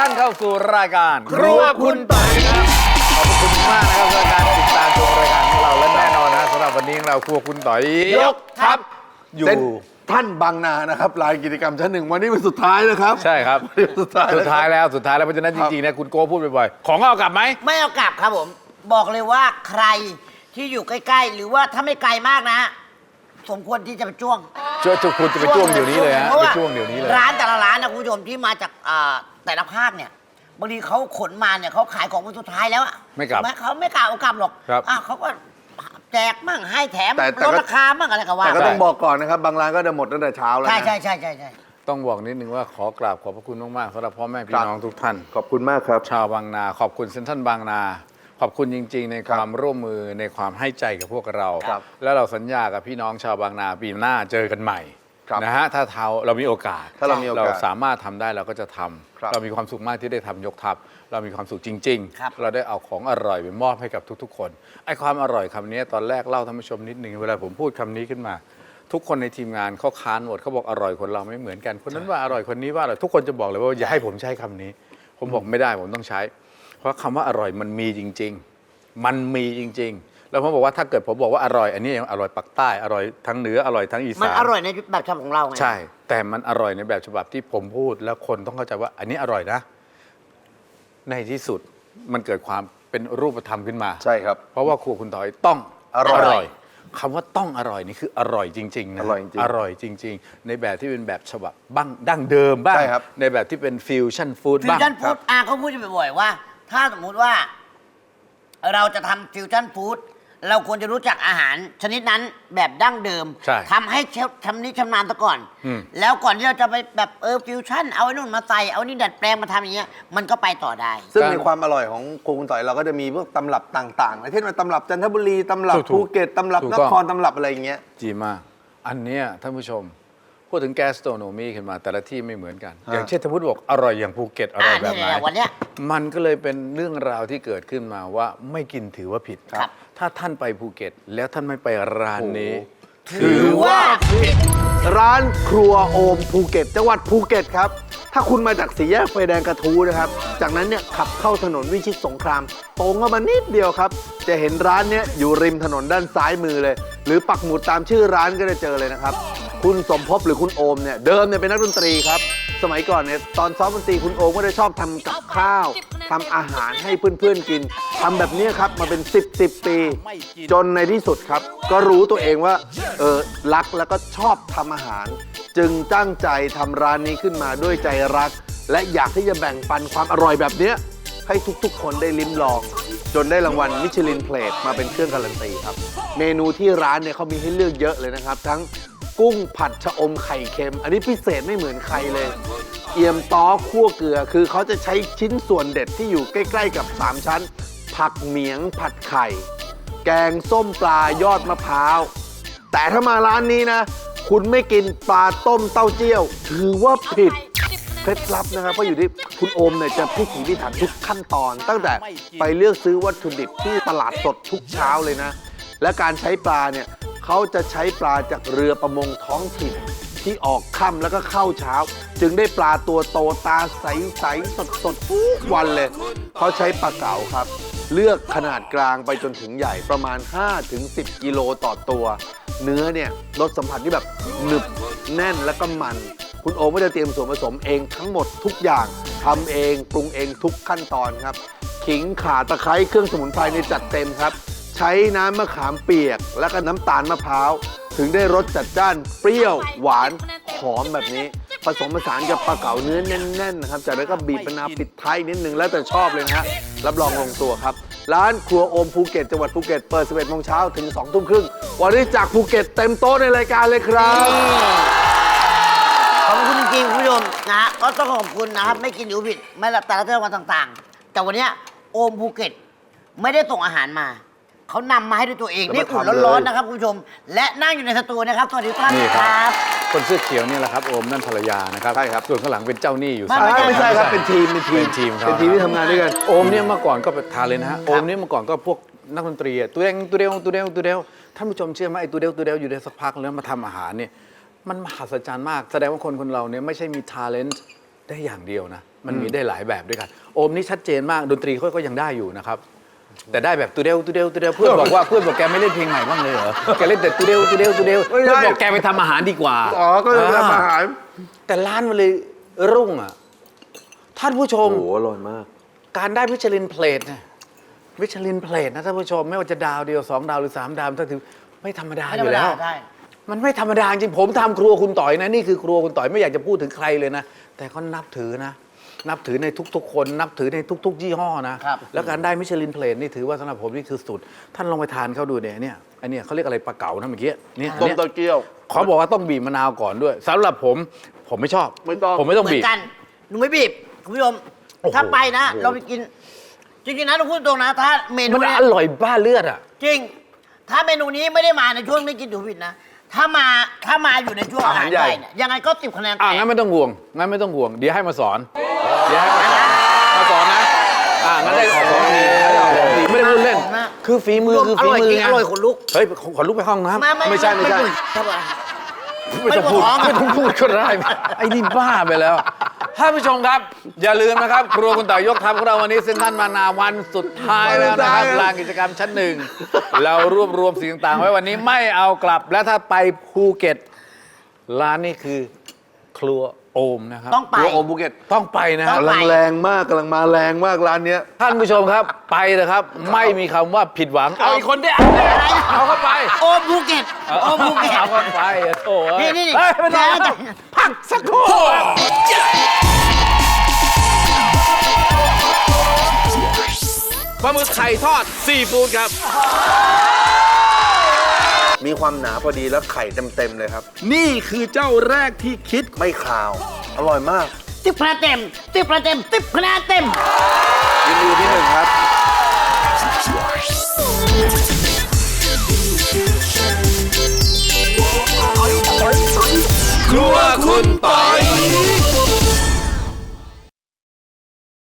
ท่านเข้าสู่รายการครัวคุณต่อยครับขอบคุณมากนะครับสำหรับการติดตามชมรายการของเราและแน่นอนนะสำหรับวันนี้เราครัวคุณต่อยยกทัพอยู่เซ็นท่านบางนานะครับลายกิจกรรมชั้นหนึ่งวันนี้เป็นสุดท้ายนะครับ ใช่ครับวันนี้เป็นสุดท้ายสุดท้ายแล้วแล้วสุดท้ายแล้วเพราะฉะนั้นจริงๆนะคุณโก้พูดบ่อยๆของเอากลับไหม ไม่เอากลับครับผม บอกเลยว่าใครที่อยู่ใกล้ ๆ หรือว่าถ้าไม่ไกลมากนะ สมควรที่จะไปจ้วง ช่วยช่วยคุณจะไปจ้วงเดี๋ยวนี้เลยฮะพราไปว่าจ้วงเดี๋ยวนี้เลย ร้านแต่ละร้านนะคุณผู้ชมที่มาจากอ่าแต่ละภาคเนี่ยบางทีเขาขนมาเนี่ยเขาขายของวันสุดท้ายแล้วอะไม่กลับถูหเขาไม่กลับเอากลับหรอกครับอะเขาก็แจกมั่งให้แถมแต่แต่ลดก็ ราคามั่งอะไรก็ว่าแต่ก็ใช่ต้องบอกก่อนนะครับ บางร้านก็จะหมดตั้งแต่เช้าแล้วใช่นะใช่ใช่ใช่ใช่ ต้องบอกนิดนึงว่าขอกราบขอบพระคุณมากๆสำหรับพ่อแม่พี่ครับน้องทุกท่าน ขอบคุณมากครับ ชาวบางนา ขอบคุณเซ็นทรัลบางนา ขอบคุณจริง ๆ ในความร่วมมือในความให้ใจกับพวกเรา ครับแล้วเราสัญญากับพี่น้องชาวบางนาปีหน้าเจอกันใหม่ครับนะฮะถ้าเท้าเรามีโอกาสถ้าเรามีโอกาสสามารถทำได้เราก็จะทำครับ เรามีความสุขมากที่ได้ทำยกทัพ เรามีความสุขจริง ครับ ๆ เราได้เอาของอร่อยไปมอบให้กับทุก ๆ คนไอ้ความอร่อยคำนี้ตอนแรกเล่าท่านผู้ชมนิดหนึ่งเวลาผมพูดคำนี้ขึ้นมา ทุกคนในทีมงานเขาค้านหมดเขาบอกอร่อยคนเราไม่เหมือนกันคนนั้นว่าอร่อยคนนี้ว่าอร่อยทุกคนจะบอกเลยว่าอย่าให้ผมใช้คำนี้ ผมบอกไม่ได้ผมต้องใช้ เพราะคำว่าอร่อยมันมีจริง ๆ มันมีจริง ๆ แล้วผมบอกว่าถ้าเกิดผมบอกว่าอร่อย อันนี้ยังอร่อยปักใต้อร่อยทั้งเหนืออร่อยทั้งอีมันสานอร่อยในแบบฉบับของเราไงใช่ แต่มันอร่อยในแบบฉบับที่ผมพูด แล้วคนต้องเข้าใจว่า อันนี้อร่อยนะ ในที่สุดมันเกิดความเป็นรูปธรรมขึ้นมาใช่ครับ เพราะว่าครัวคุณต่อยต้องอร่อยคำว่าต้องอร่อยนี่คืออร่อยจริงๆนะอร่อยจริงๆอร่อยจริง ๆ ในแบบที่เป็นแบบฉบับบ้างดั้งเดิมบ้างใช่ครับในแบบที่เป็นฟิวชั่นฟู้ดฟิวบ้างชั่นฟู้ดอะเขาพูดอยู่บ่อยๆว่า ถ้าสมมุติว่า เราจะทำฟิวชั่นฟู้ดเราควรจะรู้จักอาหารชนิดนั้นแบบดั้งเดิมใช่ทำให้เชฟชำนิชำนาญซะก่อน อืม แล้วก่อนที่เราจะไปแบบเออฟิวชั่นเอาไอ้นู่นมาใส่เอานี่ดัดแปลงมาทำอย่างเงี้ยมันก็ไปต่อได้ ซึ่งในความอร่อยของครัวคุณต่อยเราก็จะมีพวกตำรับต่างๆเช่นว่าตำรับจันทบุรีตำรับถูกๆภูเก็ตตำรับถูกนต้อง ครตำรับอะไรอย่างเงี้ย จีมากอันเนี้ยท่านผู้ชม พูดถึงแกสโตโนมีขึ้นมาแต่ละที่ไม่เหมือนกันฮะอย่างเช่นถ้าพูดบอกอร่อยอย่างภูเก็ตอร่อยอ่าแบบไหนเนี่ยวันเนี้ยมันก็เลยเป็นเรื่องราวที่เกิดขึ้นมาว่าไม่กินถือว่าผิดครับ ถ้าท่านไปภูเก็ต แล้วท่านไม่ไปร้านนี้ ถือว่าผิดร้านครัวโอมภูเก็ต จังหวัดภูเก็ตครับ ถ้าคุณมาจากสี่แยกไฟแดงกระทูนะครับ จากนั้นเนี่ยขับเข้าถนนวิชิตสงคราม ตรงเข้ามานิดเดียวครับ จะเห็นร้านเนี้ยอยู่ริมถนนด้านซ้ายมือเลย หรือปักหมุดตามชื่อร้านก็จะเจอเลยนะครับ คุณสมภพหรือคุณโอมเนี่ยเดิมเนี่ยเป็นนักดนตรีครับ สมัยก่อนเนี่ยตอนซ้อมดนตรีคุณโอมก็จะชอบทำกับข้าวทำอาหารให้เพื่อนๆกินทำแบบเนี้ยครับมาเป็น 10 10ปี จนในที่สุดครับ ก็รู้ตัวเองว่าเออรักแล้วก็ชอบทำอาหาร จึงตั้งใจทำร้านนี้ขึ้นมาด้วยใจรัก และอยากที่จะแบ่งปันความอร่อยแบบเนี้ยให้ทุกๆ คนได้ลิ้มลอง จนได้รางวัลมิชลินเพลทมาเป็นเครื่องการันตีครับ เมนูที่ร้านเนี่ยเขามีให้เลือกเยอะเลยนะครับ ทั้ง กุ้งผัดชะอมไข่เค็ม อันนี้พิเศษไม่เหมือนใครเลย เอี่ยมต้อคั่วเกลือ คือเขาจะใช้ชิ้นส่วนเด็ดที่อยู่ใกล้ ๆ กับ 3 ชั้น ผักเหมียงผัดไข่ แกงส้มปลายอดมะพร้าว แต่ถ้ามาร้านนี้นะ คุณไม่กินปลาต้มเต้าเจี้ยว ถือว่าผิด เคล็ดลับนะครับเพราะอยู่ที่คุณโอมเนี่ยจะพิถีพิถันทุกขั้นตอน ตั้งแต่ไปเลือกซื้อวัตถุดิบที่ตลาดสดทุกเช้าเลยนะ และการใช้ปลาเนี่ย เขาจะใช้ปลาจากเรือประมงท้องถิ่น ที่ออกค่ำแล้วก็เข้าเช้า จึงได้ปลาตัวโตตาใสๆสสดๆทุกวันเลย เขาใช้ปลาเก๋าครับ เลือกขนาดกลางไปจนถึงใหญ่ประมาณ 5-10 กิโลต่อตัว เนื้อเนี่ยรสสัมผัสที่แบบหนึบแน่นแล้วก็มัน คุณโอมก็จะเตรียมส่วนผสมเองทั้งหมดทุกอย่างทำเองปรุงเองทุกขั้นตอนครับ ขิงข่าตะไคร้เครื่องสมุนไพรในจัดเต็มครับ ใช้น้ำมะขามเปียก แล้วก็น้ำตาลมะพร้าว ถึงได้รสจัดจ้านเปรี้ยวหวานหอมแบบนี้ ผสมผสานกับปลาเก๋าเนื้อแน่นๆนะครับจากนั้นก็บีบมะนาวปิดท้ายนิดนึงแล้วแต่ชอบเลยนะฮะรับรองลงตัวครับ ร้านครัวโอมภูเก็ตจังหวัดภูเก็ตเปิด 11โมงเช้าถึง2ทุ่มครึ่งวันนี้จากภูเก็ตเต็มโต๊ะในรายการเลยครับ ขอบคุณจริงๆคุณผู้ชมนะฮะก็ต้องขอบคุณนะครับ ไม่กินหรือผิด ไม่ละแต่ละจังหวัดต่างๆ แต่วันเนี้ยโอมภูเก็ต ไม่ได้ส่งอาหารมา เขานำมาให้ด้วยตัวเองแล้วนี่มาอุ่นทำเลยร้อนๆนะครับคุณผู้ชม และนั่งอยู่ในสตูนะครับสวัสดีทุกท่านนี่คครัรับ บ คนเสื้อเขียวนี่แหละครับโอมนั่นภรรยานะครับใช่ครับ ส่วนข้างหลังเป็นเจ้าหนี้อยู่ไม่สามอ่าไม่ใช่ครับไม่เป็นทีมเป็นทีมเป็นทีมเขาเป็นทีมที่ทำงานด้วยกัน โอมเนี่ยเมื่อก่อนก็เป็นทานเลยนะฮะโอมเนี่ยเมื่อก่อนก็พวกนักดนตรีอะตัวเดงตัวเดวตัวเดวตัวเดวท่านผู้ชมเชื่อไหมไอ้ตัวเดวตัวเดวอยู่ได้สักพักแล้วมาทำอาหารเนี่ยมันมหัศจรรย์มาก แสดงว่าคนคนเราเนี่ยไม่ใช่มีทาเลนต์ได้อย่างเดียวนะ มันมีได้หลายแบบด้วยกัน โอมนี่ชัดเจนมากดนตรีเขาก็ยังได้อยู่นะครับ แต่ได้แบบตูเดลตูเดลตูเดลเพื่อนบอกว่าเพื่อนบอกแกไม่เล่นเพลงใหม่บ้างเลยเหรอแกเล่นแต่ตูเดลตูเดลตูเดลไม่เพื่ใช่อนบอกแกไปทำอาหารดีกว่าอ๋อก็เลยทำอาหารแต่ร้านมันเลยรุ่งอะท่านผู้ชมโอ้โหอร่อยมาก การได้มิชลินเพลทเนี่ยมิชลินเพลทนะท่านผู้ชมไม่ว่าจะดาวเดียวสองดาวหรือสามดาวถ้าถือไม่ธรรมดาไม่อธรรมยู่แล้ดาวได้มันไม่ธรรมดาจริงผมทำครัวคุณต่อยนะนี่คือครัวคุณต่อยไม่อยากจะพูดถึงใครเลยนะแต่ก็นับถือนะ นับถือในทุกๆ คน นับถือในทุก ๆ ยี่ห้อนะ ครับ แล้วการได้มิชลินเพลทนี่ถือว่าสำหรับผมนี่คือสุด ท่านลองไปทานเขาดูเนี่ยเนี่ยอันเนี้ยเขาเรียกอะไรปลาเก๋านะเมื่อกี้เนี่ยต้มเนี่ยเต้าเจี้ยวเขาบอกว่าต้องบีบมะนาวก่อนด้วยสำหรับผมผมไม่ชอบ ไม่ต้อง ผมไม่ต้องเหมือบีบนกัน หนูไม่บีบคุณผู้ชมโอ้โหถ้าไปนะ โอ้โห เราไปกิน จริงๆนะต้องพูดตรงนะ ถ้าเมนูมันเนี้ยอร่อยบ้าเลือดอะ จริง ถ้าเมนูนี้ไม่ได้มาในช่วงไม่กินถูกผิดนะ ถ้ามาถ้ามาอยู่ในช่วงอาหารอาหารใหญ่ใหญ่เนี่ยยังไงก็ติบคะแนนอ่าแตกงั้นไม่ต้องห่วงงั้นไม่ต้องห่วงเดี๋ยวให้มาสอน เดี๋ยวให้มาสอนนะอ่างั้นได้ของดีของดีไม่ได้พูดเล่น คือฝีมือคือฝีร่ยมือจริงไงอร่อยขนลุกเฮ้ยขอลุกไปห้องน้ำไม่ใช่ไม่ใช่ ครับผม ไม่ต้องพูดไม่ต้องพูดดก็ได้ ไอ้นี่บ้าไปแล้วท่านผู้ชมครับ อย่าลืมนะครับ ครัวคุณต่อยยกทัพของเราวันนี้เซ็นทรัลมานาวันสุดท้ายแล้วนะครับลานกิจกรรมชั้นหนึ่ง เรารวบรวมสิ่งต่าง ๆ ไว้วันนี้ไม่เอากลับ และถ้าไปภูเก็ต ร้านนี้คือครัว โอมนะครับต้องไปตัวโอมภูเก็ตต้องไปนะคต้รัอบ ง กำลังแรงมากกำลังมาแรงมากร้านเนี้ย ท่านผู้ชมครับไปนะครับ ไม่มีคำว่าผิดหวัง เอาอีกคนได้เอาเข้าไปโอมภูเก็ตโอมภูเก็ตเอาเข้าไปโอ้ยนี่นี่นี่เฮ้ยไม่ต้องเดี๋ยวพักสักครู่ปลาหมึกไข่ทอดซีฟู้ดครับ มีความหนาพอดีแล้วไข่เต็มๆเลยครับ นี่คือเจ้าแรกที่คิดไม่คาว อร่อยมากติบคะแนนเต็มติบคะแนนเต็มติบคะแนนเต็ม ยินดีที่หนึ่งครับ